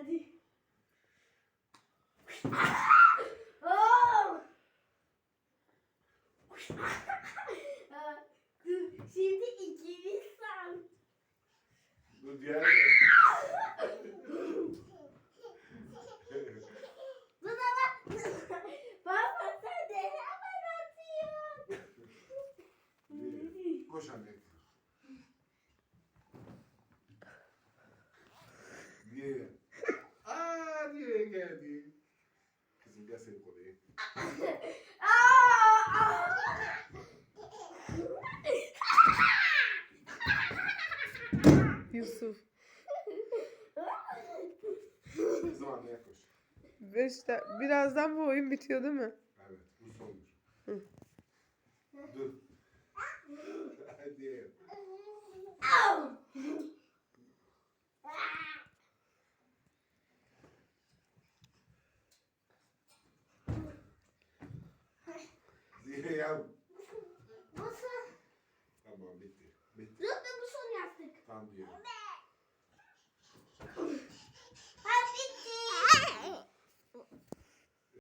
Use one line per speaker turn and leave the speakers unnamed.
Hadi. Şimdi ikimiz san.
Bu diğer
Buna bak. Baba sen de hemen atıyorsun.
Koş anne. Aa!
Yusuf.
Kızım anneye koş.
Beş da- Birazdan bu oyun bitiyor değil mi?
Evet bu sondur.
Hı.
Diye ya.
Bu son.
Tamam bitti. Bitti.
Dur dur bu son yaptık.
Tamam diye.